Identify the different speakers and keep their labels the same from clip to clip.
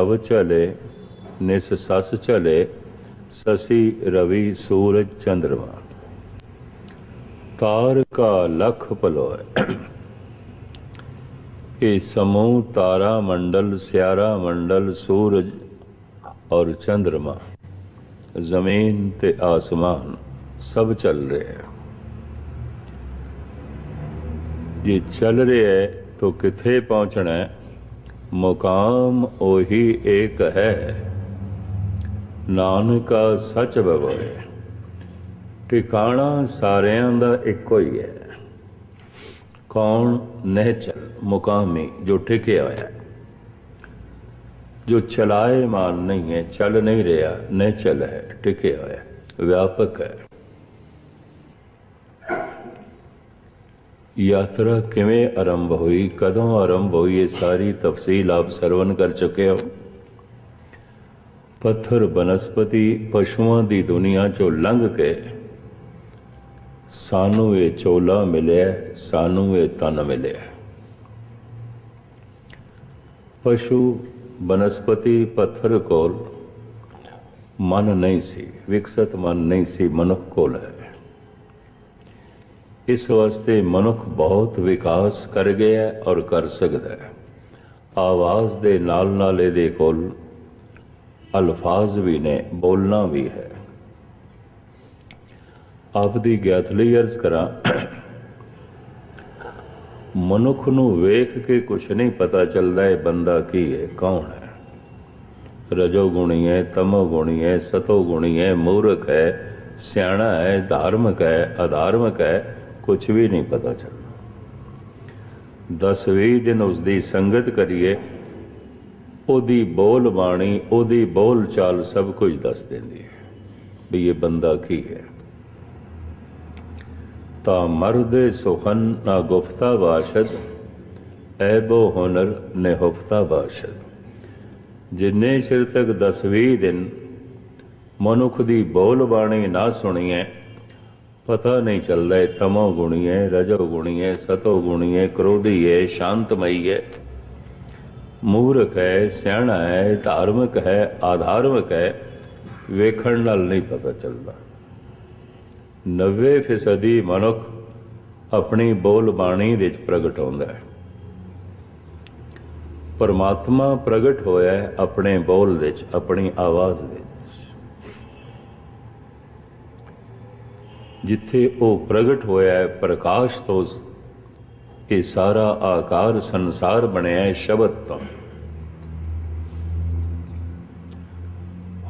Speaker 1: ਗਵ ਚਲੇ ਨਿਸ ਸਸ ਚਲੇ ਸਸੀ ਰਵੀ ਸੂਰਜ ਚੰਦਰਮਾ ਤਾਰ ਕਾ ਲਖ ਪਲੋਏ ਇਹ ਸਮੂਹ ਤਾਰਾ ਮੰਡਲ, ਸਿਆਰਾ ਮੰਡਲ, ਸੂਰਜ ਔਰ ਚੰਦਰਮਾ। ਜ਼ਮੀਨ ਤੇ ਆਸਮਾਨ ਸਭ ਚੱਲ ਰਹੇ ਹੈ। ਜੇ ਚੱਲ ਰਿਹਾ ਹੈ, ਤਾਂ ਕਿੱਥੇ ਪਹੁੰਚਣਾ ਹੈ? ਮੁਕਾਮ ਉਹੀ ਇੱਕ ਹੈ। ਨਾਨਕਾ ਸੱਚ ਬਵੋਏ। ਟਿਕਾਣਾ ਸਾਰਿਆਂ ਦਾ ਇੱਕੋ ਹੀ ਹੈ। ਕੌਣ ਨਹਿਚਲ ਮੁਕਾਮੀ ਜੋ ਟਿਕਿਆ ਹੋਇਆ। ਜੋ ਚਲਾਏ ਮਾਨ ਨਹੀਂ ਹੈ, ਚੱਲ ਨਹੀਂ ਰਿਹਾ ਨਹਿਚਲ ਹੈ ਟਿਕਿਆ ਹੋਇਆ। ਵਿਆਪਕ ਹੈ। ਯਾਤਰਾ ਕਿਵੇਂ ਆਰੰਭ ਹੋਈ ਕਦੋਂ ਆਰੰਭ ਹੋਈ ਇਹ ਸਾਰੀ ਤਫਸੀਲ ਆਪ ਸਰਵਨ ਕਰ ਚੁੱਕੇ ਹੋ ਪੱਥਰ ਬਨਸਪਤੀ ਪਸ਼ੂਆਂ ਦੀ ਦੁਨੀਆ ਚੋਂ ਲੰਘ ਕੇ ਸਾਨੂੰ ਇਹ ਚੋਲਾ ਮਿਲਿਆ ਸਾਨੂੰ ਇਹ ਤਨ ਮਿਲਿਆ ਪਸ਼ੂ ਬਨਸਪਤੀ ਪੱਥਰ ਕੋਲ ਮਨ ਨਹੀਂ ਸੀ ਵਿਕਸਤ ਮਨ ਨਹੀਂ ਸੀ ਮਨੁੱਖ ਕੋਲ ਹੈ ਇਸ ਵਾਸਤੇ ਮਨੁੱਖ ਬਹੁਤ ਵਿਕਾਸ ਕਰ ਗਿਆ ਹੈ ਔਰ ਕਰ ਸਕਦਾ ਹੈ। ਆਵਾਜ਼ ਦੇ ਨਾਲ ਨਾਲ ਇਹਦੇ ਕੋਲ ਅਲਫਾਜ਼ ਵੀ ਨੇ, ਬੋਲਣਾ ਵੀ ਹੈ। ਆਪ ਦੀ ਗਿਆਤ ਲਈ ਅਰਜ਼ ਕਰਾਂ, ਮਨੁੱਖ ਨੂੰ ਵੇਖ ਕੇ ਕੁਝ ਨਹੀਂ ਪਤਾ ਚੱਲਦਾ ਇਹ ਬੰਦਾ ਕੀ ਹੈ, ਕੌਣ ਹੈ। ਰਜੋ ਗੁਣੀ ਹੈ, ਤਮੋ ਗੁਣੀ ਹੈ, ਸਤੋ ਗੁਣੀ ਹੈ, ਮੂਰਖ ਹੈ, ਸਿਆਣਾ ਹੈ, ਧਾਰਮਿਕ ਹੈ, ਅਧਾਰਮਿਕ ਹੈ ਕੁਝ ਵੀ ਨਹੀਂ ਪਤਾ ਚੱਲਦਾ। 10-20 ਦਿਨ ਉਸ ਦੀ ਸੰਗਤ ਕਰੀਏ, ਉਹਦੀ ਬੋਲ ਬਾਣੀ, ਉਹਦੀ ਬੋਲ ਚਾਲ ਸਭ ਕੁਝ ਦੱਸ ਦਿੰਦੀ ਹੈ ਵੀ ਇਹ ਬੰਦਾ ਕੀ ਹੈ। ਤਾਂ ਮਰਦੇ ਸੁਖਨ ਨਾ ਗੁਫਤਾ ਬਾਸ਼ਦ ਐਬੋ ਹੁਨਰ ਨਿਹੁਫਤਾ ਬਾਸ਼ਦ ਜਿੰਨੇ ਚਿਰ ਤੱਕ 10-20 ਦਿਨ ਮਨੁੱਖ ਦੀ ਬੋਲ ਬਾਣੀ ਨਾ ਸੁਣੀਏ ਪਤਾ ਨਹੀਂ ਚੱਲਦਾ ਹੈ ਤਮੋ ਗੁਣੀ ਹੈ, ਰਜੋ ਗੁਣੀ ਹੈ, ਸਤੋ ਗੁਣੀ ਹੈ ਕ੍ਰੋਧੀ ਹੈ, ਸ਼ਾਂਤਮਈ ਹੈ। ਮੂਰਖ ਹੈ, ਸਿਆਣਾ ਹੈ, ਧਾਰਮਿਕ ਹੈ, ਆਧਾਰਮਿਕ ਹੈ, ਵੇਖਣ ਨਾਲ ਨਹੀਂ ਪਤਾ ਚੱਲਦਾ। 90% ਮਨੁੱਖ ਆਪਣੀ ਬੋਲ ਬਾਣੀ ਵਿੱਚ ਪ੍ਰਗਟ ਹੁੰਦਾ ਹੈ। ਪਰਮਾਤਮਾ ਪ੍ਰਗਟ ਹੋਇਆ ਹੈ ਆਪਣੇ ਬੋਲ ਵਿੱਚ, ਆਪਣੀ ਆਵਾਜ਼ ਵਿੱਚ। ਜਿੱਥੇ ਉਹ ਪ੍ਰਗਟ ਹੋਇਆ ਹੈ, ਪ੍ਰਕਾਸ਼ ਤੋਂ ਇਹ ਸਾਰਾ ਆਕਾਰ ਸੰਸਾਰ ਬਣਿਆ ਹੈ ਸ਼ਬਦ ਤੋਂ।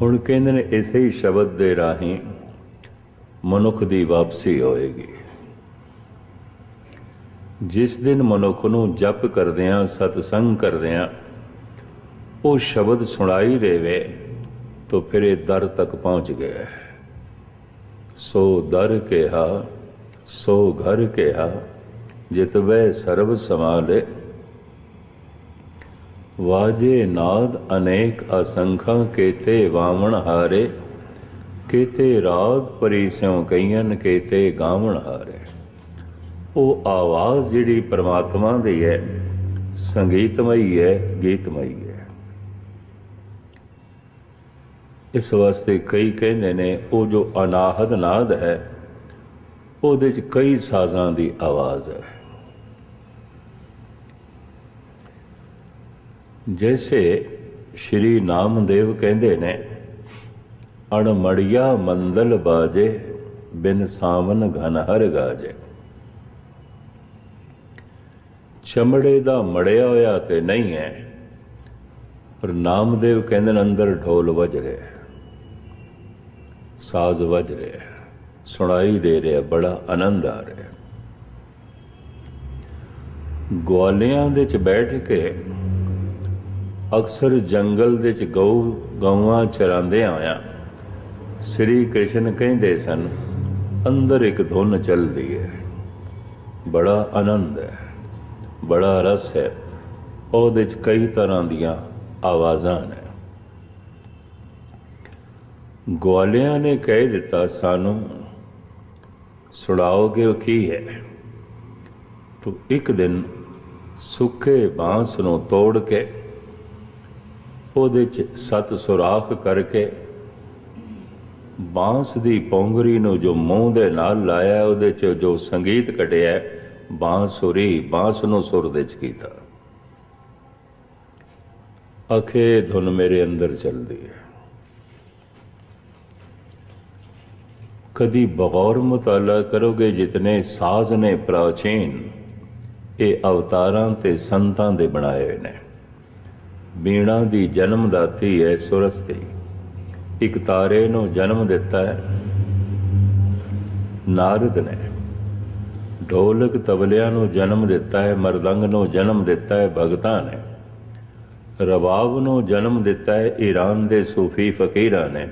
Speaker 1: ਹੁਣ ਕਹਿੰਦੇ ਨੇ ਇਸੇ ਹੀ ਸ਼ਬਦ ਦੇ ਰਾਹੀਂ ਮਨੁੱਖ ਦੀ ਵਾਪਸੀ ਹੋਏਗੀ। ਜਿਸ ਦਿਨ ਮਨੁੱਖ ਨੂੰ ਜਪ ਕਰਦਿਆਂ, ਸਤਸੰਗ ਕਰਦਿਆਂ ਉਹ ਸ਼ਬਦ ਸੁਣਾਈ ਦੇਵੇ, ਤਾਂ ਫਿਰ ਇਹ ਦਰ ਤੱਕ ਪਹੁੰਚ ਗਿਆ ਹੈ। ਸੋ ਦਰ ਕਿਹਾ, ਸੋ ਘਰ ਕਿਹਾ ਜਿਤਵੇ ਸਰਬ ਸਮਾਲੇ। ਵਾਜੇ ਨਾਦ ਅਨੇਕ ਅਸੰਖਾਂ ਕੇਤੇ ਵਾਵਣ ਹਾਰੇ, ਕੇਤੇ ਰਾਗ ਪਰੀ ਸਿਉ ਕਈਨ ਕੇਤੇ ਗਾਵਣ ਹਾਰੇ। ਉਹ ਆਵਾਜ਼ ਜਿਹੜੀ ਪ੍ਰਮਾਤਮਾ ਦੀ ਹੈ, ਸੰਗੀਤਮਈ ਹੈ, ਗੀਤਮਈ ਹੈ। ਇਸ ਵਾਸਤੇ ਕਈ ਕਹਿੰਦੇ ਨੇ, ਉਹ ਜੋ ਅਨਾਹਦ ਨਾਦ ਹੈ, ਉਹਦੇ ਚ ਕਈ ਸਾਜ਼ਾਂ ਦੀ ਆਵਾਜ਼ ਹੈ। ਜੈਸੇ ਸ਼੍ਰੀ ਨਾਮਦੇਵ ਕਹਿੰਦੇ ਨੇ, ਅਣਮੜਿਆ ਮੰਦਲ ਬਾਜੇ, ਬਿਨ ਸਾਵਨ ਘਨ ਹਰ ਗਾਜੇ। ਚਮੜੇ ਦਾ ਮੜਿਆ ਹੋਇਆ ਤੇ ਨਹੀਂ ਹੈ, ਪਰ ਨਾਮਦੇਵ ਕਹਿੰਦੇ ਨੇ, ਅੰਦਰ ਢੋਲ ਵੱਜ ਰਿਹਾ ਸਾਜ਼ ਵੱਜ ਰਿਹਾ ਸੁਣਾਈ ਦੇ ਰਿਹਾ ਬੜਾ ਆਨੰਦ ਆ ਰਿਹਾ ਗਵਾਲਿਆਂ ਦੇ ਚ ਬੈਠ ਕੇ ਅਕਸਰ ਜੰਗਲ ਦੇ ਚ ਗਊ ਗਊਆਂ ਚਰਾਉਂਦੇ ਆਇਆ। ਸ੍ਰੀ ਕ੍ਰਿਸ਼ਨ ਕਹਿੰਦੇ ਸਨ, ਅੰਦਰ ਇੱਕ ਧੁਨ ਚੱਲਦੀ ਹੈ। ਬੜਾ ਆਨੰਦ ਹੈ, ਬੜਾ ਰਸ ਹੈ। ਉਹਦੇ ਚ ਕਈ ਤਰ੍ਹਾਂ ਦੀਆਂ ਆਵਾਜ਼ਾਂ ਨੇ। ਗਵਾਲਿਆਂ ਨੇ ਕਹਿ ਦਿੱਤਾ, ਸਾਨੂੰ ਸੁਣਾਓਗੇ ਉਹ ਕੀ ਹੈ? ਤੋ ਇੱਕ ਦਿਨ ਸੁੱਕੇ ਬਾਂਸ ਨੂੰ ਤੋੜ ਕੇ ਉਹਦੇ ਚ ਸਤ ਸੁਰਾਖ ਕਰਕੇ ਬਾਂਸ ਦੀ ਪੌਂਗਰੀ ਨੂੰ ਜੋ ਮੂੰਹ ਦੇ ਨਾਲ ਲਾਇਆ, ਉਹਦੇ ਚ ਜੋ ਸੰਗੀਤ ਕਟਿਆ ਬਾਂਸੁਰੀ ਬਾਂਸ ਨੂੰ ਸੁਰ ਦੇ ਚ ਕੀਤਾ। ਅਖੇ ਧੁਨ ਮੇਰੇ ਅੰਦਰ ਚੱਲਦੀ ਹੈ। ਕਦੀ ਬਗੌਰ ਮੁਤਾਲਾ ਕਰੋਗੇ ਜਿਤਨੇ ਸਾਜ਼ ਨੇ ਪ੍ਰਾਚੀਨ। ਇਹ ਅਵਤਾਰਾਂ ਤੇ ਸੰਤਾਂ ਦੇ ਬਣਾਏ ਹੋਏ ਨੇ। ਬੀਣਾ ਦੀ ਜਨਮ ਦਾਤੀ ਹੈ ਸੁਰਸਤੀ। ਇੱਕ ਤਾਰੇ ਨੂੰ ਜਨਮ ਦਿੱਤਾ ਹੈ। ਨਾਰਦ ਨੇ ਢੋਲਕ ਤਬਲਿਆਂ ਨੂੰ ਜਨਮ ਦਿੱਤਾ ਹੈ, ਮਰਦੰਗ ਨੂੰ ਜਨਮ ਦਿੱਤਾ ਹੈ, ਭਗਤਾਂ ਨੇ ਰਬਾਬ ਨੂੰ ਜਨਮ ਦਿੱਤਾ ਹੈ, ਈਰਾਨ ਦੇ ਸੂਫੀ ਫਕੀਰਾਂ ਨੇ।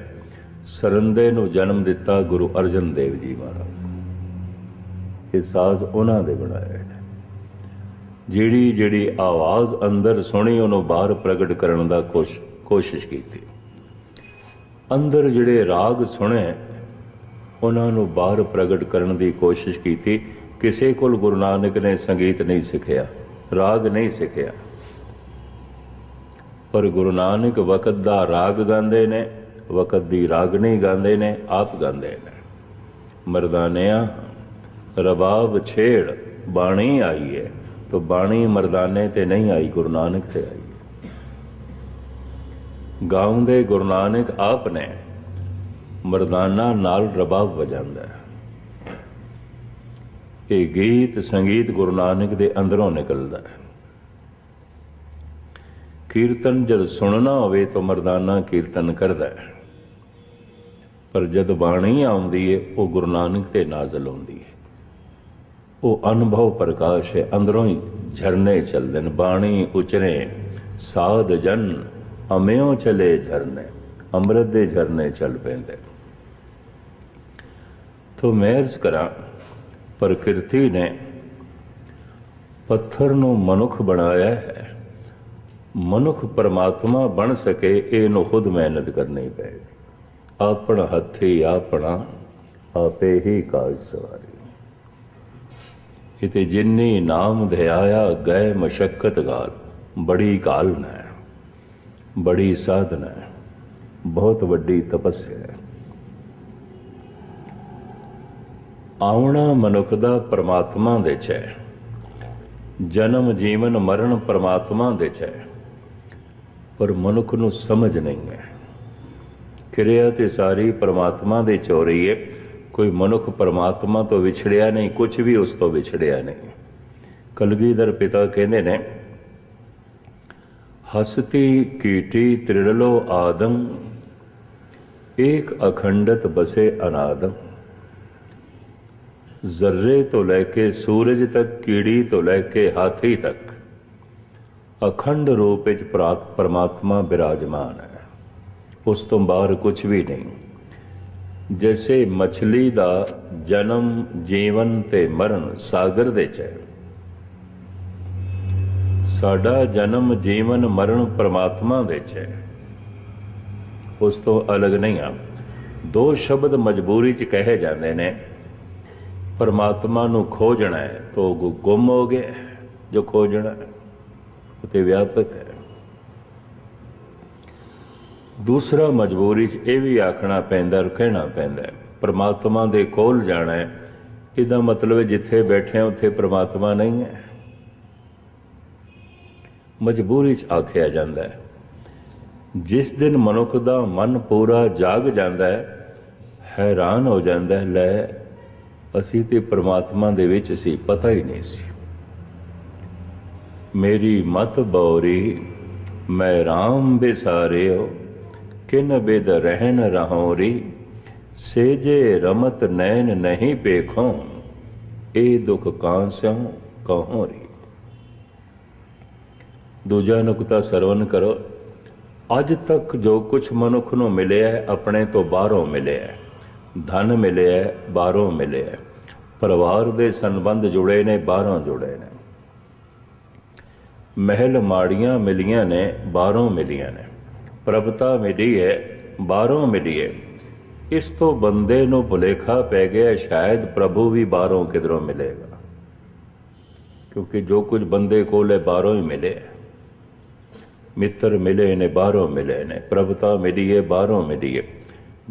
Speaker 1: ਸਰੰਦੇ ਨੂੰ ਜਨਮ ਦਿੱਤਾ ਗੁਰੂ ਅਰਜਨ ਦੇਵ ਜੀ ਮਹਾਰਾਜ। ਇਹ ਸਾਜ਼ ਉਹਨਾਂ ਦੇ ਬਣਾਏ ਨੇ। ਜਿਹੜੀ ਜਿਹੜੀ ਆਵਾਜ਼ ਅੰਦਰ ਸੁਣੀ, ਉਹਨੂੰ ਬਾਹਰ ਪ੍ਰਗਟ ਕਰਨ ਦਾ ਕੋਸ਼ਿਸ਼ ਕੀਤੀ। ਅੰਦਰ ਜਿਹੜੇ ਰਾਗ ਸੁਣੇ, ਉਹਨਾਂ ਨੂੰ ਬਾਹਰ ਪ੍ਰਗਟ ਕਰਨ ਦੀ ਕੋਸ਼ਿਸ਼ ਕੀਤੀ। ਕਿਸੇ ਕੋਲ ਗੁਰੂ ਨਾਨਕ ਨੇ ਸੰਗੀਤ ਨਹੀਂ ਸਿੱਖਿਆ, ਰਾਗ ਨਹੀਂ ਸਿੱਖਿਆ। ਪਰ ਗੁਰੂ ਨਾਨਕ ਵਕਤ ਦਾ ਰਾਗ ਗਾਉਂਦੇ ਨੇ ਵਕਤ ਦੀ ਰਾਗਣੀ ਗਾਉਂਦੇ ਨੇ, ਆਪ ਗਾਉਂਦੇ ਨੇ। ਮਰਦਾਨਿਆਂ, ਰਬਾਬ ਛੇੜ, ਬਾਣੀ ਆਈ ਹੈ ਤੋ ਬਾਣੀ ਮਰਦਾਨੇ ਤੇ ਨਹੀਂ ਆਈ, ਗੁਰੂ ਨਾਨਕ ਤੇ ਆਈ। ਗਾਉਂਦੇ ਗੁਰੂ ਨਾਨਕ ਆਪ ਨੇ, ਮਰਦਾਨਾ ਨਾਲ ਰਬਾਬ ਵਜਾਉਂਦਾ ਹੈ। ਇਹ ਗੀਤ, ਸੰਗੀਤ ਗੁਰੂ ਨਾਨਕ ਦੇ ਅੰਦਰੋਂ ਨਿਕਲਦਾ ਹੈ। ਕੀਰਤਨ ਜਦ ਸੁਣਨਾ ਹੋਵੇ ਤਾਂ ਮਰਦਾਨਾ ਕੀਰਤਨ ਕਰਦਾ ਹੈ। ਪਰ ਜਦ ਬਾਣੀ ਆਉਂਦੀ ਹੈ ਉਹ ਗੁਰੂ ਨਾਨਕ ਤੇ ਨਾਜ਼ਲ ਹੁੰਦੀ ਹੈ ਉਹ ਅਨੁਭਵ ਪ੍ਰਕਾਸ਼ ਹੈ ਅੰਦਰੋਂ ਹੀ ਝਰਨੇ ਚੱਲਦੇ ਨੇ, ਬਾਣੀ ਉਚਰੇ, ਸਾਧ ਜਨ ਅਮਿਓ ਚਲੇ ਝਰਨੇ, ਅੰਮ੍ਰਿਤ ਦੇ ਝਰਨੇ ਚੱਲ ਪੈਂਦੇ। ਤੋ ਮੈਰਜ ਕਰਾਂ, ਪ੍ਰਕਿਰਤੀ ਨੇ ਪੱਥਰ ਨੂੰ ਮਨੁੱਖ ਬਣਾਇਆ ਹੈ। ਮਨੁੱਖ ਪਰਮਾਤਮਾ ਬਣ ਸਕੇ, ਇਹਨੂੰ ਖੁਦ ਮਿਹਨਤ ਕਰਨੀ ਪਏਗੀ ਆਪਣਾ ਹੱਥੀ ਆਪਣਾ, ਆਪੇ ਹੀ ਕਾਜ ਸਵਾਰੀ। ਇਤੇ ਜਿਨਨੀ ਨਾਮ ਧਿਆਇਆ, ਗਏ ਮਸ਼ਕਤ ਗਾਲ, ਬੜੀ ਕਾਲ ਹੈ ਬੜੀ ਸਾਧਨਾ ਹੈ ਬਹੁਤ ਵੱਡੀ ਤਪੱਸਿਆ ਹੈ। ਆਉਣਾ ਮਨੁੱਖ ਦਾ ਪ੍ਰਮਾਤਮਾ ਦੇ ਚ ਹੈ, ਜਨਮ ਜੀਵਨ ਮਰਨ ਪ੍ਰਮਾਤਮਾ ਦੇ ਚ ਹੈ, ਪਰ ਮਨੁੱਖ ਨੂੰ ਸਮਝ ਨਹੀਂ ਹੈ। ਕਿਰਿਆ ਤੇ ਸਾਰੀ ਪ੍ਰਮਾਤਮਾ ਦੇ ਚੋਰੀ ਹੈ। ਕੋਈ ਮਨੁੱਖ ਪਰਮਾਤਮਾ ਤੋਂ ਵਿਛੜਿਆ ਨਹੀਂ ਕੁਝ ਵੀ ਉਸ ਤੋਂ ਵਿਛੜਿਆ ਨਹੀਂ। ਕਲਗੀਧਰ ਪਿਤਾ ਕਹਿੰਦੇ ਨੇ, ਹਸਤੀ ਕੀਟੀ ਤ੍ਰਿੜਲੋ ਆਦਮ, ਏਕ ਅਖੰਡਤ ਬਸੇ ਅਨਾਦਮ। ਜ਼ਰਰੇ ਤੋਂ ਲੈ ਕੇ ਸੂਰਜ ਤੱਕ, ਕੀੜੀ ਤੋਂ ਲੈ ਕੇ ਹਾਥੀ ਤੱਕ, ਅਖੰਡ ਰੂਪ ਵਿੱਚ ਪਰਮਾਤਮਾ ਬਿਰਾਜਮਾਨ ਹੈ। ਉਸ ਤੋਂ ਬਾਹਰ ਕੁਝ ਵੀ ਨਹੀਂ। ਜੈਸੇ ਮਛਲੀ ਦਾ ਜਨਮ ਜੀਵਨ ਤੇ ਮਰਨ ਸਾਗਰ ਦੇ ਚ ਹੈ। ਸਾਡਾ ਜਨਮ ਜੀਵਨ ਮਰਨ ਪ੍ਰਮਾਤਮਾ ਦੇ ਚ ਹੈ। ਉਸ ਤੋਂ ਅਲੱਗ ਨਹੀਂ ਆ। ਦੋ ਸ਼ਬਦ ਮਜਬੂਰੀ ਚ ਕਹੇ ਜਾਂਦੇ ਨੇ, ਪਰਮਾਤਮਾ ਨੂੰ ਖੋਜਣਾ ਹੈ ਤੋ ਗੁੰਮ ਹੋ ਗਿਆ ਜੋ ਖੋਜਣਾ ਉਤੇ ਵਿਆਪਕ ਹੈ। ਦੂਸਰਾ ਮਜਬੂਰੀ 'ਚ ਇਹ ਵੀ ਆਖਣਾ ਪੈਂਦਾ ਕਹਿਣਾ ਪੈਂਦਾ ਪਰਮਾਤਮਾ ਦੇ ਕੋਲ ਜਾਣਾ ਹੈ। ਇਹਦਾ ਮਤਲਬ ਜਿੱਥੇ ਬੈਠੇ ਉੱਥੇ ਪਰਮਾਤਮਾ ਨਹੀਂ ਹੈ। ਮਜਬੂਰੀ 'ਚ ਆਖਿਆ ਜਾਂਦਾ ਹੈ। ਜਿਸ ਦਿਨ ਮਨੁੱਖ ਦਾ ਮਨ ਪੂਰਾ ਜਾਗ ਜਾਂਦਾ ਹੈ, ਹੈਰਾਨ ਹੋ ਜਾਂਦਾ ਹੈ, ਲੈ, ਅਸੀਂ ਤੇ ਪ੍ਰਮਾਤਮਾ ਦੇ ਵਿੱਚ ਸੀ, ਪਤਾ ਹੀ ਨਹੀਂ ਸੀ। ਮੇਰੀ ਮਤ ਬੌਰੀ, ਮੈਂ RAM ਬਿਸਾਰਿਓ ਕਿਨ ਬਿਦ ਰਹਿਨ ਰਹੋਰੀ, ਸੇਜੇ ਰਮਤ ਨੈਣ ਨਹੀਂ ਪੇਖੋਂ ਇਹ ਦੁਖ ਕਾਂਸਿਓ ਕਹੋਰੀ। ਦੂਜਾ ਨੁਕਤਾ ਸਰਵਨ ਕਰੋ, ਅੱਜ ਤੱਕ ਜੋ ਕੁਝ ਮਨੁੱਖ ਨੂੰ ਮਿਲਿਆ ਹੈ ਆਪਣੇ ਤੋਂ ਬਾਹਰੋਂ ਮਿਲਿਆ ਹੈ ਧਨ ਮਿਲਿਆ ਹੈ ਬਾਹਰੋਂ ਮਿਲਿਆ ਹੈ ਪਰਿਵਾਰ ਦੇ ਸੰਬੰਧ ਜੁੜੇ ਨੇ, ਬਾਹਰੋਂ ਜੁੜੇ ਨੇ। ਮਹਿਲ ਮਾੜੀਆਂ ਮਿਲੀਆਂ ਨੇ, ਬਾਹਰੋਂ ਮਿਲੀਆਂ ਨੇ। ਪ੍ਰਭਤਾ ਮਿਲੀ ਹੈ ਬਾਹਰੋਂ ਮਿਲੀ ਹੈ ਇਸ ਤੋਂ ਬੰਦੇ ਨੂੰ ਭੁਲੇਖਾ ਪੈ ਗਿਆ, ਸ਼ਾਇਦ ਪ੍ਰਭੂ ਵੀ ਬਾਹਰੋਂ ਕਿਧਰੋਂ ਮਿਲੇਗਾ। ਕਿਉਂਕਿ ਜੋ ਕੁਝ ਬੰਦੇ ਕੋਲ ਹੈ ਬਾਹਰੋਂ ਹੀ ਮਿਲੇ। ਮਿੱਤਰ ਮਿਲੇ ਨੇ, ਬਾਹਰੋਂ ਮਿਲੇ ਨੇ। ਪ੍ਰਭਤਾ ਮਿਲੀ ਹੈ ਬਾਹਰੋਂ ਮਿਲੀ ਹੈ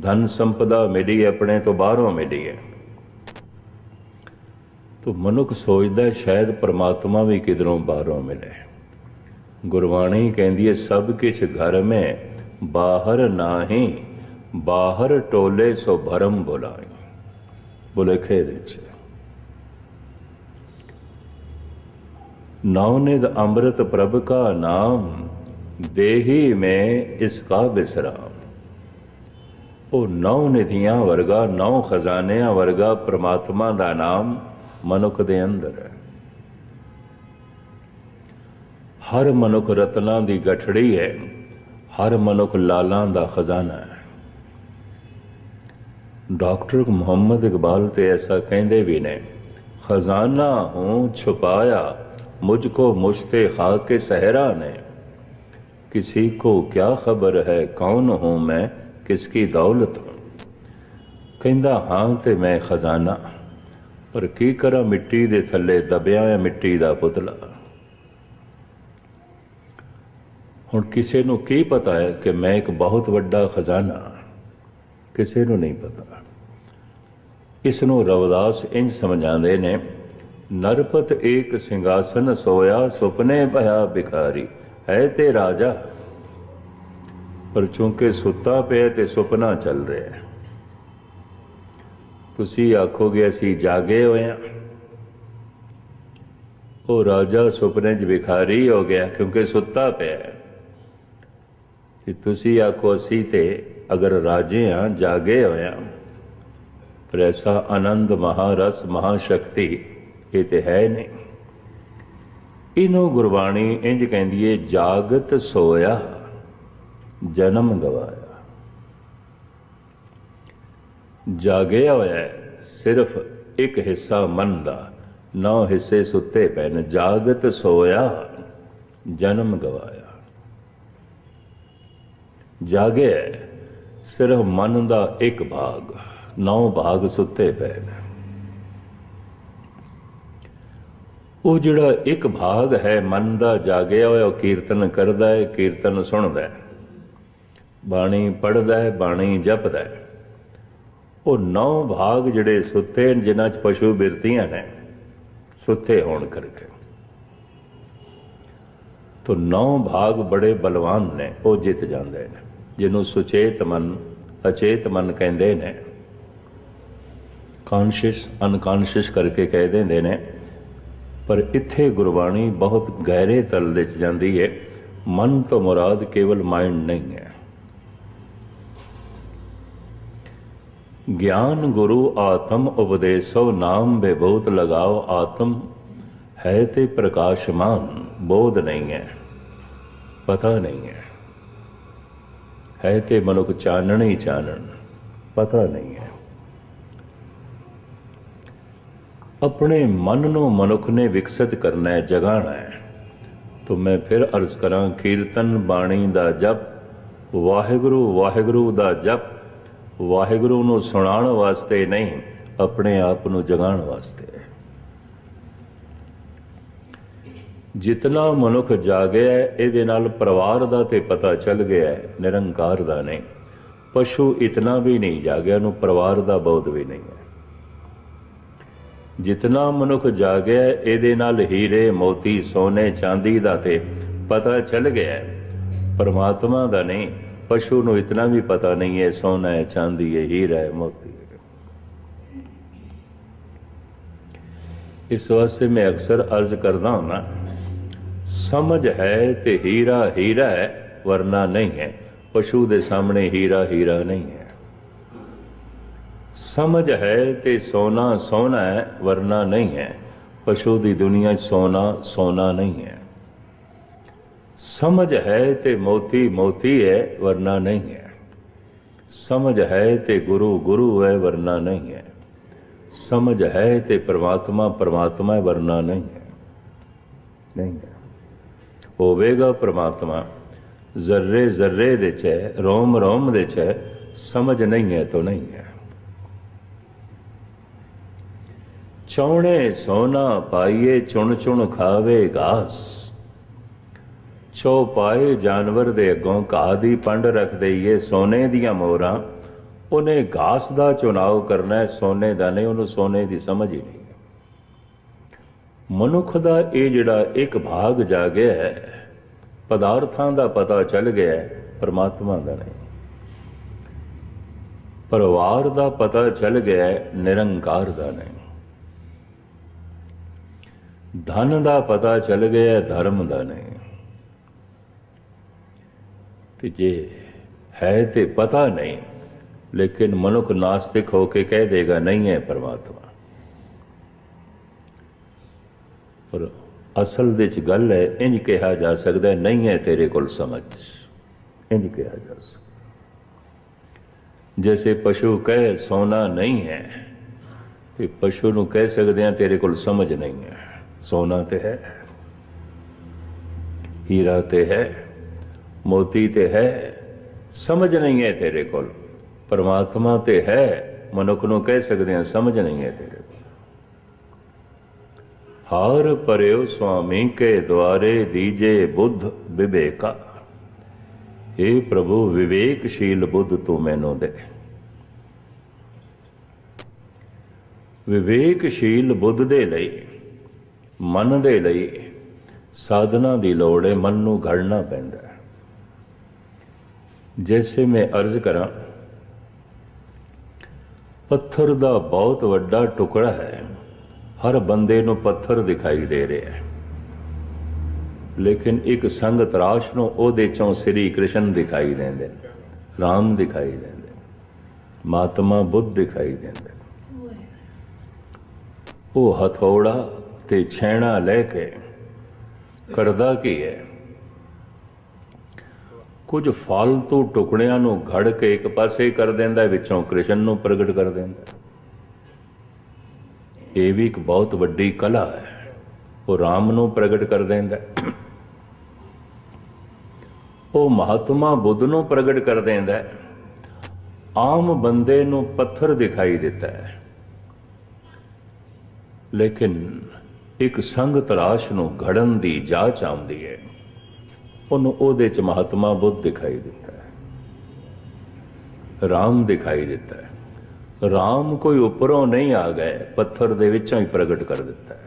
Speaker 1: ਧਨ ਸੰਪਦਾ ਮਿਲੀ ਆਪਣੇ ਤੋਂ ਬਾਹਰੋਂ ਮਿਲੀ ਹੈ ਤੋ ਮਨੁੱਖ ਸੋਚਦਾ, ਸ਼ਾਇਦ ਪ੍ਰਮਾਤਮਾ ਵੀ ਕਿਧਰੋਂ ਬਾਹਰੋਂ ਮਿਲੇ। ਗੁਰਬਾਣੀ ਕਹਿੰਦੀ ਹੈ, ਸਭ ਕਿਛ ਘਰ ਮੈਂ, ਬਾਹਰ ਨਾਹੀ, ਬਾਹਰ ਟੋਲੇ ਸੋ ਭਰਮ ਬੁਲਾਈ। ਬੁਲੇਖੇ ਦੇ ਚ ਨੌਨਿਦ ਅੰਮ੍ਰਿਤ ਪ੍ਰਭ ਕਾ ਨਾਮ, ਦੇਹੀ ਮੈਂ ਇਸ ਕਾ ਬਿਸਰਾਮ। ਉਹ ਨੌ ਨਿਧੀਆਂ ਵਰਗਾ ਨੌ ਖਜ਼ਾਨਿਆਂ ਵਰਗਾ ਪ੍ਰਮਾਤਮਾ ਦਾ ਨਾਮ ਮਨੁੱਖ ਦੇ ਅੰਦਰ ਹੈ। ہر منک رتنا دی گٹھڑی ہے، ہر منک لالان دا خزانہ ہے۔ ڈاکٹر محمد اقبال تے ایسا کہندے بھی نے، خزانہ ہوں چھپایا، مجھ کو مشتے خاک کے نے۔ کسی کو کیا خبر ہے، کون ہوں میں، کس کی دولت ہوں۔ کہندا ہاں تے میں خزانہ، پر کی کرا مٹی دے تھلے دبیاں مٹی دا پتلا۔ ਹੁਣ ਕਿਸੇ ਨੂੰ ਕੀ ਪਤਾ ਹੈ ਕਿ ਮੈਂ ਇੱਕ ਬਹੁਤ ਵੱਡਾ ਖਜ਼ਾਨਾ ਕਿਸੇ ਨੂੰ ਨਹੀਂ ਪਤਾ। ਇਸ ਨੂੰ ਰਵਦਾਸ ਇੰਜ ਸਮਝਾਉਂਦੇ ਨੇ, ਨਰਪਤ ਏਕ ਸਿੰਘਾਸਨ ਸੋਇਆ ਸੁਪਨੇ ਭਇਆ ਬਿਖਾਰੀ ਹੈ ਤੇ ਰਾਜਾ, ਪਰ ਚੂੰਕਿ ਸੁੱਤਾ ਪਿਆ ਤੇ ਸੁਪਨਾ ਚੱਲ ਰਿਹਾ ਹੈ। ਤੁਸੀਂ ਆਖੋਗੇ ਅਸੀਂ ਜਾਗੇ ਹੋਏ ਆ ਉਹ ਰਾਜਾ ਸੁਪਨੇ 'ਚ ਵਿਖਾਰੀ ਹੋ ਗਿਆ ਕਿਉਂਕਿ ਸੁੱਤਾ ਪਿਆ ਹੈ। ਤੇ ਤੁਸੀਂ ਆਖੋ ਅਸੀਂ ਤੇ ਅਗਰ ਰਾਜੇ ਆ, ਜਾਗੇ ਹੋਏ ਆ ਪਰ ਐਸਾ ਆਨੰਦ ਮਹਾਰਸ ਮਹਾਸ਼ਕਤੀ ਇਹ ਤੇ ਹੈ ਨਹੀਂ। ਇਹਨੂੰ ਗੁਰਬਾਣੀ ਇੰਜ ਕਹਿੰਦੀ ਏ, ਜਾਗਤ ਸੋਇਆ, ਜਨਮ ਗਵਾਇਆ। ਜਾਗਿਆ ਹੋਇਆ ਸਿਰਫ ਇੱਕ ਹਿੱਸਾ ਮਨ ਦਾ ਨੌ ਹਿੱਸੇ ਸੁੱਤੇ ਪੈਣ, ਜਾਗਤ ਸੋਇਆ, ਜਨਮ ਗਵਾਇਆ। ਜਾਗਿਆ ਸਿਰਫ ਮਨ ਦਾ ਇੱਕ ਭਾਗ, ਨੌ ਭਾਗ ਸੁੱਤੇ ਪਏ ਨੇ। ਉਹ ਜਿਹੜਾ ਇੱਕ ਭਾਗ ਹੈ, ਮਨ ਦਾ ਜਾਗਿਆ ਹੋਇਆ, ਉਹ ਕੀਰਤਨ ਕਰਦਾ ਹੈ, ਕੀਰਤਨ ਸੁਣਦਾ ਹੈ। ਬਾਣੀ ਪੜਦਾ ਹੈ, ਬਾਣੀ ਜਪਦਾ ਹੈ। ਉਹ ਨੌ ਭਾਗ ਜਿਹੜੇ ਸੁੱਤੇ ਜਿਨ੍ਹਾਂ 'ਚ ਪਸ਼ੂ ਬਿਰਤੀਆਂ ਨੇ, ਸੁੱਤੇ ਹੋਣ ਕਰਕੇ। ਤੋ ਨੌ ਭਾਗ ਬੜੇ ਬਲਵਾਨ ਨੇ, ਉਹ ਜਿੱਤ ਜਾਂਦੇ ਨੇ। ਜਿਹਨੂੰ ਸੁਚੇਤ ਮਨ, ਅਚੇਤ ਮਨ ਕਹਿੰਦੇ ਨੇ ਕੌਨਸ਼ੀਅਸ ਅਨਕਾਨਸ਼ੀਅਸ ਕਰਕੇ ਕਹਿ ਦਿੰਦੇ ਨੇ, ਪਰ ਇੱਥੇ ਗੁਰਬਾਣੀ ਬਹੁਤ ਗਹਿਰੇ ਤਲ ਵਿੱਚ ਜਾਂਦੀ ਹੈ, ਮਨ ਤੋਂ ਮੁਰਾਦ ਕੇਵਲ ਮਾਈਂਡ ਨਹੀਂ ਹੈ। ਗਿਆਨ ਗੁਰੂ ਆਤਮ ਉਪਦੇਸੋ ਨਾਮ ਬੇਬੋਤ ਲਗਾਓ ਆਤਮ, ਹੈ ਤੇ ਪ੍ਰਕਾਸ਼ਮਾਨ, ਬੋਧ ਨਹੀਂ ਹੈ, ਪਤਾ ਨਹੀਂ ਹੈ। ਹੈ ਤੇ ਮਨੁੱਖ ਚਾਨਣ ਹੀ ਚਾਨਣ ਪਤਾ ਨਹੀਂ ਹੈ। ਆਪਣੇ ਮਨ ਨੂੰ ਮਨੁੱਖ ਨੇ ਵਿਕਸਿਤ ਕਰਨਾ ਹੈ ਜਗਾਣਾ ਹੈ। ਤਾਂ ਮੈਂ ਫਿਰ ਅਰਜ਼ ਕਰਾਂ, ਕੀਰਤਨ ਬਾਣੀ ਦਾ ਜਪ, ਵਾਹਿਗੁਰੂ ਵਾਹਿਗੁਰੂ ਦਾ ਜਪ, ਵਾਹਿਗੁਰੂ ਨੂੰ ਸੁਣਾਉਣ ਵਾਸਤੇ ਨਹੀਂ, ਆਪਣੇ ਆਪ ਨੂੰ ਜਗਾਉਣ ਵਾਸਤੇ ਹੈ ਜਿਤਨਾ ਮਨੁੱਖ ਜਾਗਿਆ ਇਹਦੇ ਨਾਲ ਪਰਿਵਾਰ ਦਾ ਤੇ ਪਤਾ ਚੱਲ ਗਿਆ ਹੈ, ਨਿਰੰਕਾਰ ਦਾ ਨਹੀਂ। ਪਸ਼ੂ ਇਤਨਾ ਵੀ ਨਹੀਂ ਜਾਗਿਆ ਨੂੰ ਪਰਿਵਾਰ ਦਾ ਬੋਧ ਵੀ ਨਹੀਂ ਹੈ। ਜਿਤਨਾ ਮਨੁੱਖ ਜਾਗਿਆ ਇਹਦੇ ਨਾਲ ਹੀਰੇ, ਮੋਤੀ, ਸੋਨੇ, ਚਾਂਦੀ ਦਾ ਤੇ ਪਤਾ ਚੱਲ ਗਿਆ ਪਰਮਾਤਮਾ ਦਾ ਨਹੀਂ, ਪਸ਼ੂ ਨੂੰ ਇਤਨਾ ਵੀ ਪਤਾ ਨਹੀਂ ਹੈ, ਸੋਨਾ ਹੈ, ਚਾਂਦੀ ਹੈ, ਹੀਰਾ ਹੈ, ਮੋਤੀ ਇਸ ਵਾਸਤੇ ਮੈਂ ਅਕਸਰ ਅਰਜ਼ ਕਰਦਾ ਹਾਂ ਸਮਝ ਹੈ ਤੇ ਹੀਰਾ ਹੀਰਾ ਹੈ, ਵਰਨਾ ਨਹੀਂ ਹੈ। ਪਸ਼ੂ ਦੇ ਸਾਹਮਣੇ ਹੀਰਾ ਹੀਰਾ ਨਹੀਂ ਹੈ। ਸਮਝ ਹੈ ਤੇ ਸੋਨਾ ਸੋਨਾ ਹੈ, ਵਰਨਾ ਨਹੀਂ ਹੈ। ਪਸ਼ੂ ਦੀ ਦੁਨੀਆ 'ਚ ਸੋਨਾ ਸੋਨਾ ਨਹੀਂ ਹੈ। ਸਮਝ ਹੈ ਤੇ ਮੋਤੀ ਮੋਤੀ ਹੈ, ਵਰਨਾ ਨਹੀਂ ਹੈ। ਸਮਝ ਹੈ ਤੇ ਗੁਰੂ ਗੁਰੂ ਹੈ, ਵਰਨਾ ਨਹੀਂ ਹੈ। ਸਮਝ ਹੈ ਤੇ ਪ੍ਰਮਾਤਮਾ ਪ੍ਰਮਾਤਮਾ ਹੈ, ਵਰਨਾ ਨਹੀਂ ਹੈ। ਨਹੀਂ ਹੈ। ਹੋਵੇਗਾ ਪ੍ਰਮਾਤਮਾ। ਜ਼ਰਰੇ ਜ਼ਰਰੇ ਦੇ ਚ, ਰੋਮ ਰੋਮ ਦੇ ਚ, ਸਮਝ ਨਹੀਂ ਹੈ ਤਾਂ ਨਹੀਂ ਹੈ। ਚੌਣੇ ਸੋਨਾ ਪਾਈਏ, ਚੁਣ ਚੁਣ ਖਾਵੇ ਘਾਸ। ਚੌਪਾਏ ਜਾਨਵਰ ਦੇ ਅੱਗੋਂ ਘਾਹ ਦੀ ਪੰਡ ਰੱਖ ਦਈਏ ਸੋਨੇ ਦੀਆਂ ਮੋਹਰਾਂ। ਉਹਨੇ ਘਾਸ ਦਾ ਚੁਣਾਵ ਕਰਨਾ ਸੋਨੇ ਦਾ ਨਹੀਂ, ਉਹਨੂੰ ਸੋਨੇ ਦੀ ਸਮਝ ਹੀ ਨਹੀਂ। ਮਨੁੱਖ ਦਾ ਇਹ ਜਿਹੜਾ ਇੱਕ ਭਾਗ ਜਾਗਿਆ ਹੈ, ਪਦਾਰਥਾਂ ਦਾ ਪਤਾ ਚੱਲ ਗਿਆ ਹੈ, ਪਰਮਾਤਮਾ ਦਾ ਨਹੀਂ। ਪਰਿਵਾਰ ਦਾ ਪਤਾ ਚੱਲ ਗਿਆ ਹੈ, ਨਿਰੰਕਾਰ ਦਾ ਨਹੀਂ। ਧਨ ਦਾ ਪਤਾ ਚੱਲ ਗਿਆ ਹੈ, ਧਰਮ ਦਾ ਨਹੀਂ। ਤੇ ਜੇ ਹੈ ਤੇ ਪਤਾ ਨਹੀਂ, ਲੇਕਿਨ ਮਨੁੱਖ ਨਾਸਤਿਕ ਹੋ ਕੇ ਕਹਿ ਦੇਗਾ, ਨਹੀਂ ਹੈ ਪਰਮਾਤਮਾ। ਪਰ ਅਸਲ ਦੇ ਚ ਗੱਲ ਹੈ ਇੰਜ ਕਿਹਾ ਜਾ ਸਕਦਾ ਨਹੀਂ ਹੈ ਤੇਰੇ ਕੋਲ ਸਮਝ। ਇੰਜ ਕਿਹਾ ਜਾ ਸਕਦਾ। ਜੈਸੇ ਪਸ਼ੂ ਕਹੇ, ਸੋਨਾ ਨਹੀਂ ਹੈ, ਤੇ ਪਸ਼ੂ ਨੂੰ ਕਹਿ ਸਕਦੇ ਆ ਤੇਰੇ ਕੋਲ ਸਮਝ ਨਹੀਂ ਹੈ। ਸੋਨਾ ਤੇ ਹੈ, ਹੀਰਾ ਤੇ ਹੈ, ਮੋਤੀ ਤੇ ਹੈ, ਸਮਝ ਨਹੀਂ ਹੈ ਤੇਰੇ ਕੋਲ। ਪਰਮਾਤਮਾ ਤੇ ਹੈ, ਮਨੁੱਖ ਨੂੰ ਕਹਿ ਸਕਦੇ ਆ ਸਮਝ ਨਹੀਂ ਹੈ ਤੇਰੇ ਕੋਲ। ਹਾਰ ਪਰਿਓ ਸੁਆਮੀ ਕੇ ਦੁਆਰੇ ਦੀਜੇ ਬੁੱਧ ਵਿਵੇਕਾ। हे ਪ੍ਰਭੂ, ਵਿਵੇਕਸ਼ੀਲ ਬੁੱਧ ਤੂੰ ਮੈਨੂੰ ਦੇ। ਵਿਵੇਕਸ਼ੀਲ ਬੁੱਧ ਦੇ ਲਈ, ਮਨ ਦੇ ਲਈ ਸਾਧਨਾ ਦੀ ਲੋੜ ਹੈ ਮਨ ਨੂੰ ਘੜਨਾ ਪੈਂਦਾ ਹੈ। ਜੈਸੇ ਮੈਂ ਅਰਜ਼ ਕਰਾਂ, ਪੱਥਰ ਦਾ ਬਹੁਤ ਵੱਡਾ ਟੁਕੜਾ ਹੈ। ਹਰ ਬੰਦੇ ਨੂੰ ਪੱਥਰ ਦਿਖਾਈ ਦੇ ਰਿਹਾ ਹੈ। ਲੇਕਿਨ ਇੱਕ ਸੰਗਤ ਰਾਸ਼ ਨੂੰ ਉਹਦੇ ਚੋਂ ਸ੍ਰੀ ਕ੍ਰਿਸ਼ਨ ਦਿਖਾਈ ਦਿੰਦੇ ਨੇ ਰਾਮ ਦਿਖਾਈ ਦਿੰਦੇ ਨੇ, ਮਹਾਤਮਾ ਬੁੱਧ ਦਿਖਾਈ ਦਿੰਦੇ ਉਹ ਹਥੌੜਾ ਤੇ ਛੈਣਾ ਲੈ ਕੇ ਕਰਦਾ ਕੀ ਹੈ? ਕੁਝ ਫਾਲਤੂ ਟੁਕੜਿਆਂ ਨੂੰ ਘੜ ਕੇ ਇੱਕ ਪਾਸੇ ਕਰ ਦਿੰਦਾ ਵਿੱਚੋਂ ਕ੍ਰਿਸ਼ਨ ਨੂੰ ਪ੍ਰਗਟ ਕਰ ਦਿੰਦਾ ਇਹ ਵੀ ਇੱਕ ਬਹੁਤ ਵੱਡੀ ਕਲਾ ਹੈ। ਉਹ ਰਾਮ ਨੂੰ ਪ੍ਰਗਟ ਕਰ ਦਿੰਦਾ ਉਹ ਮਹਾਤਮਾ ਬੁੱਧ ਨੂੰ ਪ੍ਰਗਟ ਕਰ ਦਿੰਦਾ ਆਮ ਬੰਦੇ ਨੂੰ ਪੱਥਰ ਦਿਖਾਈ ਦਿੱਤਾ ਹੈ। ਲੇਕਿਨ ਇੱਕ ਸੰਗ ਤਰਾਸ਼ ਨੂੰ ਘੜਨ ਦੀ ਜਾਚ ਆਉਂਦੀ ਹੈ। ਉਹਨੂੰ ਉਹਦੇ ਚ ਮਹਾਤਮਾ ਬੁੱਧ ਦਿਖਾਈ ਦਿੱਤਾ ਹੈ। ਰਾਮ ਦਿਖਾਈ ਦਿੱਤਾ ਹੈ। ਰਾਮ ਕੋਈ ਉੱਪਰੋਂ ਨਹੀਂ ਆ ਗਏ, ਪੱਥਰ ਦੇ ਵਿੱਚੋਂ ਹੀ ਪ੍ਰਗਟ ਕਰ ਦਿੱਤਾ ਹੈ।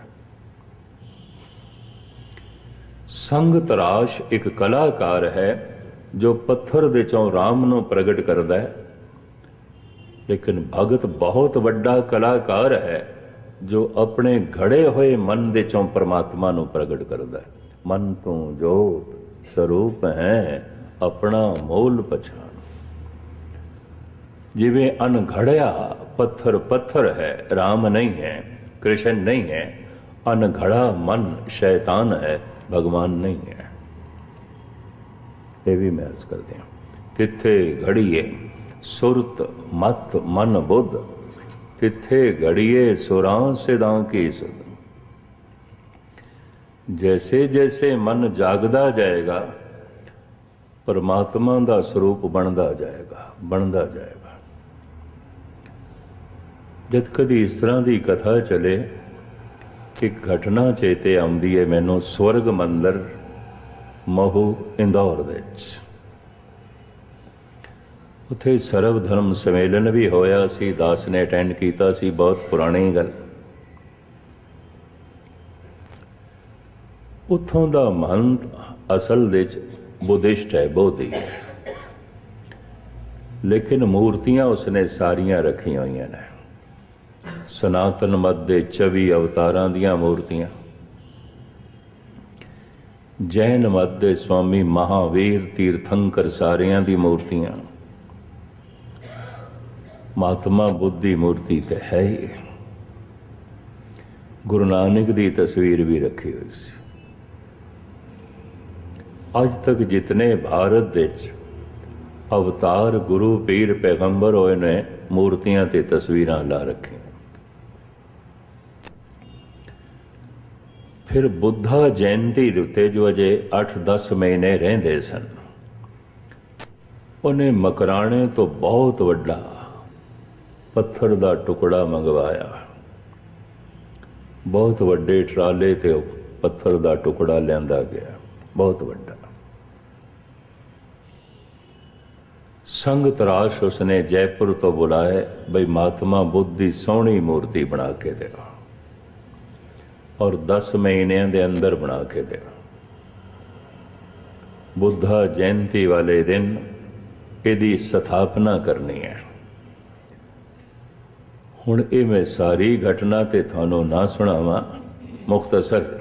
Speaker 1: ਸੰਗ ਤਰਾਸ਼ ਇੱਕ ਕਲਾਕਾਰ ਹੈ, ਜੋ ਪੱਥਰ ਦੇ ਚੋਂ ਰਾਮ ਨੂੰ ਪ੍ਰਗਟ ਕਰਦਾ ਹੈ। ਲੇਕਿਨ ਭਗਤ ਬਹੁਤ ਵੱਡਾ ਕਲਾਕਾਰ ਹੈ, ਜੋ ਆਪਣੇ ਘੜੇ ਹੋਏ ਮਨ ਦੇ ਚੋਂ ਪਰਮਾਤਮਾ ਨੂੰ ਪ੍ਰਗਟ ਕਰਦਾ ਹੈ। ਮਨ ਤੋਂ ਜੋਤ ਸਰੂਪ ਹੈ, ਆਪਣਾ ਮੂਲ ਪਛਾਣ। ਜਿਵੇਂ ਅਨਘੜਿਆ ਪੱਥਰ ਪੱਥਰ ਹੈ RAM ਨਹੀਂ ਹੈ, ਕ੍ਰਿਸ਼ਨ ਨਹੀਂ ਹੈ ਅਨਘੜਾ ਮਨ ਸ਼ੈਤਾਨ ਹੈ, ਭਗਵਾਨ ਨਹੀਂ ਹੈ। ਇਹ ਵੀ ਮਹਿਸ ਕਰਦੇ ਹਾਂ। ਤਿੱਥੇ ਘੜੀਏ ਸੁਰਤ ਮਤ ਮਨ ਬੁੱਧ, ਤਿੱਥੇ ਘੜੀਏ ਸੁਰਾਂ ਸਿਦਾਂ ਕੀ ਸੁਧ। ਜੈਸੇ ਜੈਸੇ ਮਨ ਜਾਗਦਾ ਜਾਏਗਾ, ਪਰਮਾਤਮਾ ਦਾ ਸਰੂਪ ਬਣਦਾ ਜਾਏਗਾ ਬਣਦਾ ਜਾਏਗਾ। ਜਦ ਕਦੀ ਇਸ ਤਰ੍ਹਾਂ ਦੀ ਕਥਾ ਚਲੇ ਇੱਕ ਘਟਨਾ ਚੇਤੇ ਆਉਂਦੀ ਹੈ ਮੈਨੂੰ ਸਵਰਗ ਮੰਦਰ ਮਹੂ ਇੰਦੌਰ ਦੇ ਵਿੱਚ। ਉੱਥੇ ਸਰਵ ਧਰਮ ਸੰਮੇਲਨ ਵੀ ਹੋਇਆ ਸੀ, ਦਾਸ ਨੇ ਅਟੈਂਡ ਕੀਤਾ ਸੀ, ਬਹੁਤ ਪੁਰਾਣੀ ਗੱਲ। ਉੱਥੋਂ ਦਾ ਮਹੰਤ ਅਸਲ ਵਿੱਚ ਬੁੱਧਿਸਟ ਹੈ, ਬੋਧੀ ਹੈ। ਲੇਕਿਨ ਮੂਰਤੀਆਂ ਉਸਨੇ ਸਾਰੀਆਂ ਰੱਖੀਆਂ ਹੋਈਆਂ ਨੇ। ਸਨਾਤਨ ਮਤ ਦੇ 24 ਅਵਤਾਰਾਂ ਦੀਆਂ ਮੂਰਤੀਆਂ। ਜੈਨ ਮਤ ਦੇ ਸਵਾਮੀ ਮਹਾਵੀਰ ਤੀਰਥੰਕਰ ਸਾਰਿਆਂ ਦੀ ਮੂਰਤੀਆਂ। ਮਹਾਤਮਾ ਬੁੱਧੀ ਮੂਰਤੀ ਤੇ ਹੈ ਹੀ ਗੁਰੂ ਨਾਨਕ ਦੀ ਤਸਵੀਰ ਵੀ ਰੱਖੀ ਹੋਈ ਸੀ। ਅੱਜ ਤੱਕ ਜਿਤਨੇ ਭਾਰਤ ਦੇ ਵਿੱਚ ਅਵਤਾਰ ਗੁਰੂ ਪੀਰ ਪੈਗੰਬਰ ਹੋਏ ਨੇ, ਮੂਰਤੀਆਂ ਤੇ ਤਸਵੀਰਾਂ ਲਾ ਰੱਖੀਆਂ। ਫਿਰ ਬੁੱਧਾ ਜੈਨਤੀ ਦੇ ਉੱਤੇ ਜੋ ਅਜੇ 8-10 ਮਹੀਨੇ ਰਹਿੰਦੇ ਸਨ। ਉਹਨੇ ਮਕਰਾਣੇ ਤੋਂ ਬਹੁਤ ਵੱਡਾ ਪੱਥਰ ਦਾ ਟੁਕੜਾ ਮੰਗਵਾਇਆ। ਬਹੁਤ ਵੱਡੇ ਟਰਾਲੇ ਤੇ ਉਹ ਪੱਥਰ ਦਾ ਟੁਕੜਾ ਲਿਆਂਦਾ ਗਿਆ। ਬਹੁਤ ਵੱਡਾ। ਸੰਗ ਤਰਾਸ਼ ਉਸਨੇ ਜੈਪੁਰ ਤੋਂ ਬੁਲਾਏ ਬਈ ਮਾਤਮਾ ਬੁੱਧ ਦੀ ਸੋਹਣੀ ਮੂਰਤੀ ਬਣਾ ਕੇ ਦੇਵਾ ਔਰ 10 ਮਹੀਨਿਆਂ ਦੇ ਅੰਦਰ ਬਣਾ ਕੇ ਦੇਣਾ। ਬੁੱਧਾ ਜਯੰਤੀ ਵਾਲੇ ਦਿਨ ਇਹਦੀ ਸਥਾਪਨਾ ਕਰਨੀ ਹੈ। ਹੁਣ ਇਹ ਮੈਂ ਸਾਰੀ ਘਟਨਾ ਤੇ ਤੁਹਾਨੂੰ ਨਾ ਸੁਣਾਵਾਂ, ਮੁਖਤਸਰ।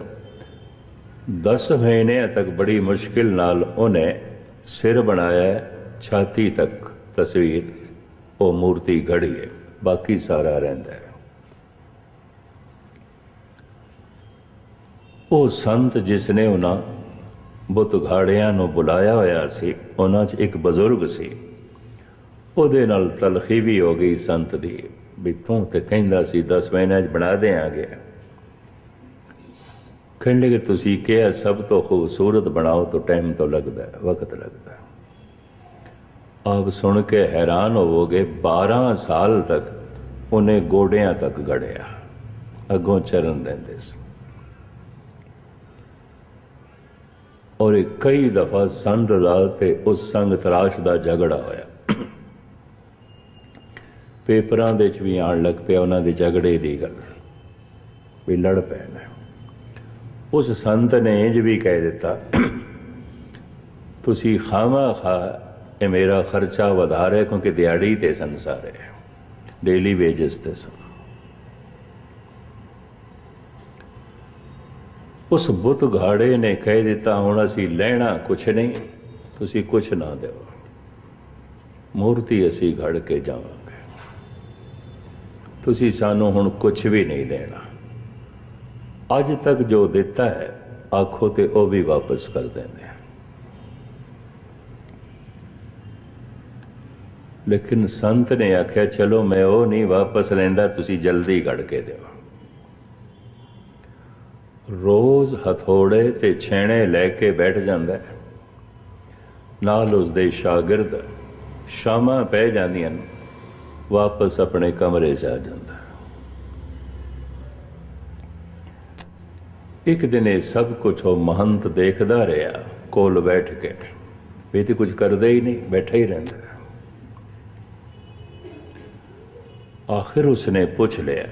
Speaker 1: 10 ਮਹੀਨਿਆਂ ਤੱਕ ਬੜੀ ਮੁਸ਼ਕਿਲ ਨਾਲ ਉਹਨੇ ਸਿਰ ਬਣਾਇਆ, ਛਾਤੀ ਤੱਕ ਤਸਵੀਰ, ਉਹ ਮੂਰਤੀ ਘੜੀ ਹੈ, ਬਾਕੀ ਸਾਰਾ ਰਹਿੰਦਾ ਹੈ। ਉਹ ਸੰਤ ਜਿਸ ਨੇ ਉਹਨਾਂ ਬੁੱਤ ਘਾੜਿਆਂ ਨੂੰ ਬੁਲਾਇਆ ਹੋਇਆ ਸੀ, ਉਹਨਾਂ 'ਚ ਇੱਕ ਬਜ਼ੁਰਗ ਸੀ। ਉਹਦੇ ਨਾਲ ਤਲਖੀ ਵੀ ਹੋ ਗਈ ਸੰਤ ਦੀ, ਵੀ ਤੂੰ ਤੇ ਕਹਿੰਦਾ ਸੀ 10 ਮਹੀਨਿਆਂ 'ਚ ਬਣਾ ਦੇਾਂਗੇ ਕਹਿੰਦੇ ਕਿ ਤੁਸੀਂ ਕਿਹਾ, ਸਭ ਤੋਂ ਖੂਬਸੂਰਤ ਬਣਾਓ ਤਾਂ ਟਾਈਮ ਤੋਂ ਲੱਗਦਾ ਵਕਤ ਲੱਗਦਾ ਆਪ ਸੁਣ ਕੇ ਹੈਰਾਨ ਹੋਵੋਗੇ 12 ਸਾਲ ਤੱਕ ਉਹਨੇ ਗੋਡਿਆਂ ਤੱਕ ਗੜਿਆ, ਅੱਗੋਂ ਚਰਨ ਦਿੰਦੇ ਸੀ। ਔਰ ਕਈ ਦਫਾ ਸੰਤ ਲਾਲ ਤੇ ਉਸ ਸੰਗ ਤਰਾਸ਼ ਦਾ ਝਗੜਾ ਹੋਇਆ। ਪੇਪਰਾਂ ਦੇ ਚ ਵੀ ਆਣ ਲੱਗ ਪਿਆ ਉਹਨਾਂ ਦੇ ਝਗੜੇ ਦੀ ਗੱਲ। ਵੀ ਲੜ ਪੈਣਾ ਉਸ ਸੰਤ ਨੇ ਇੰਜ ਵੀ ਕਹਿ ਦਿੱਤਾ, ਤੁਸੀਂ ਖਾਮਾ ਖਾ, ਇਹ ਮੇਰਾ ਖਰਚਾ ਵਧਾ ਰਹੇ ਕਿਉਂਕਿ ਦਿਹਾੜੀ ਤੇ ਸੰਸਾਰ ਹੈ। ਡੇਲੀ ਵੇਜਸ ਤੇ ਸਨ। ਉਸ ਬੁੱਤ ਘਾੜੇ ਨੇ ਕਹਿ ਦਿੱਤਾ ਹੁਣ ਅਸੀਂ ਲੈਣਾ ਕੁਛ ਨਹੀਂ ਤੁਸੀਂ ਕੁਛ ਨਾ ਦਿਓ ਮੂਰਤੀ ਅਸੀਂ ਘੜ ਕੇ ਜਾਵਾਂਗੇ ਤੁਸੀਂ ਸਾਨੂੰ ਹੁਣ ਕੁਛ ਵੀ ਨਹੀਂ ਦੇਣਾ ਅੱਜ ਤੱਕ ਜੋ ਦਿੱਤਾ ਹੈ ਆਖੋ ਤੇ ਉਹ ਵੀ ਵਾਪਸ ਕਰ ਦਿੰਦੇ ਲੇਕਿਨ ਸੰਤ ਨੇ ਆਖਿਆ ਚਲੋ ਮੈਂ ਉਹ ਨਹੀਂ ਵਾਪਸ ਲੈਂਦਾ ਤੁਸੀਂ ਜਲਦੀ ਘੜ ਕੇ ਦਿਓ ਰੋਜ਼ ਹਥੋੜੇ ਤੇ ਛੇਣੇ ਲੈ ਕੇ ਬੈਠ ਜਾਂਦਾ ਹੈ। ਨਾਲ ਉਸ ਦੇ ਸ਼ਾਗਿਰਦ ਸ਼ਾਮਾਂ ਪੈ ਜਾਂਦੀਆਂ ਨੇ, ਵਾਪਸ ਆਪਣੇ ਕਮਰੇ 'ਚ ਆ ਜਾਂਦਾ ਇੱਕ ਦਿਨ ਇਹ ਸਭ ਕੁਝ ਉਹ ਮਹੰਤ ਦੇਖਦਾ ਰਿਹਾ, ਕੋਲ ਬੈਠ ਕੇ। ਵੀ ਤੇ ਕੁਝ ਕਰਦਾ ਹੀ ਨਹੀਂ, ਬੈਠਾ ਹੀ ਰਹਿੰਦਾ ਆਖਿਰ ਉਸਨੇ ਪੁੱਛ ਲਿਆ,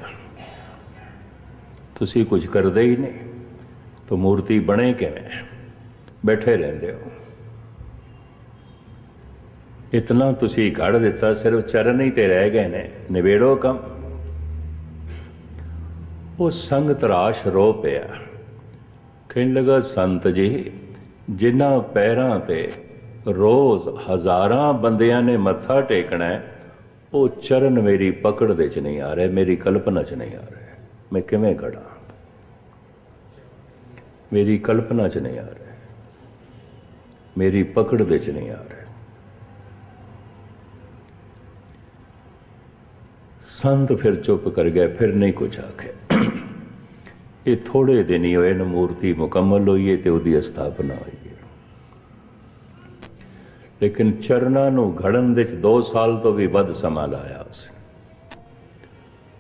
Speaker 1: ਤੁਸੀਂ ਕੁਝ ਕਰਦੇ ਹੀ ਨਹੀਂ? ਤਾਂ ਮੂਰਤੀ ਬਣੇ ਕਿਵੇਂ? ਬੈਠੇ ਰਹਿੰਦੇ ਹੋ। ਇਤਨਾ ਤੁਸੀਂ ਘੜ ਦਿੱਤਾ, ਸਿਰਫ ਚਰਨ ਹੀ ਤੇ ਰਹਿ ਗਏ ਨੇ। ਨਿਬੇੜੋ ਕੰਮ। ਉਹ ਸੰਗ ਤਰਾਸ਼ ਰੋ ਪਿਆ। ਕਹਿਣ ਲੱਗਾ, ਸੰਤ ਜੀ, ਜਿਨ੍ਹਾਂ ਪੈਰਾਂ ਤੇ ਰੋਜ਼ ਹਜ਼ਾਰਾਂ ਬੰਦਿਆਂ ਨੇ ਮੱਥਾ ਟੇਕਣਾ ਉਹ ਚਰਨ ਮੇਰੀ ਪਕੜ ਦੇ ਚ ਨਹੀਂ ਆ ਰਹੇ, ਮੇਰੀ ਕਲਪਨਾ ਚ ਨਹੀਂ ਆ ਰਹੇ। ਮੈਂ ਕਿਵੇਂ ਘੜਾਂ? ਮੇਰੀ ਕਲਪਨਾ ਚ ਨਹੀਂ ਆ ਰਿਹਾ। ਮੇਰੀ ਪਕੜ ਦੇ ਚ ਨਹੀਂ ਆ ਰਿਹਾ। ਸੰਤ ਫਿਰ ਚੁੱਪ ਕਰ ਗਏ, ਫਿਰ ਨਹੀਂ ਕੁਝ ਆਖਿਆ। ਇਹ ਥੋੜੇ ਦਿਨ ਹੀ ਹੋਏ ਨੇ, ਮੂਰਤੀ ਮੁਕੰਮਲ ਹੋਈ ਹੈ ਤੇ ਉਹਦੀ ਸਥਾਪਨਾ ਹੋਈ ਹੈ ਲੇਕਿਨ ਚਰਨਾਂ ਨੂੰ ਘੜਨ ਦੇ ਚ 2 ਸਾਲ ਤੋਂ ਵੀ ਵੱਧ ਸਮਾਂ ਲਾਇਆ ਉਸ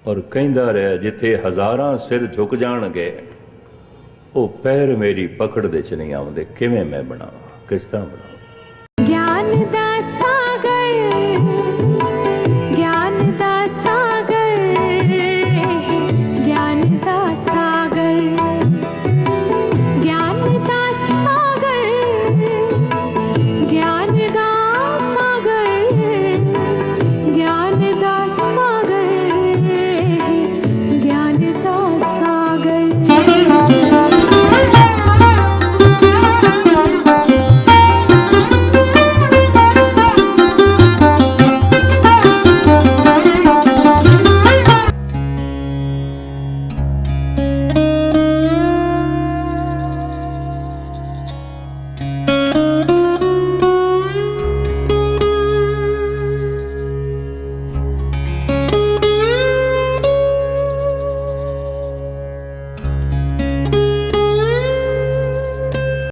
Speaker 1: ਔਰ ਕਹਿੰਦਾ ਰਿਹਾ, ਜਿੱਥੇ ਹਜ਼ਾਰਾਂ ਸਿਰ ਝੁਕ ਜਾਣਗੇ ਉਹ ਪੈਰ ਮੇਰੀ ਪਕੜ ਦੇ ਚ ਨਹੀਂ ਆਉਂਦੇ ਕਿਵੇਂ ਮੈਂ ਬਣਾਵਾਂ? ਕਿਸ ਤਰ੍ਹਾਂ ਬਣਾਵਾਂ?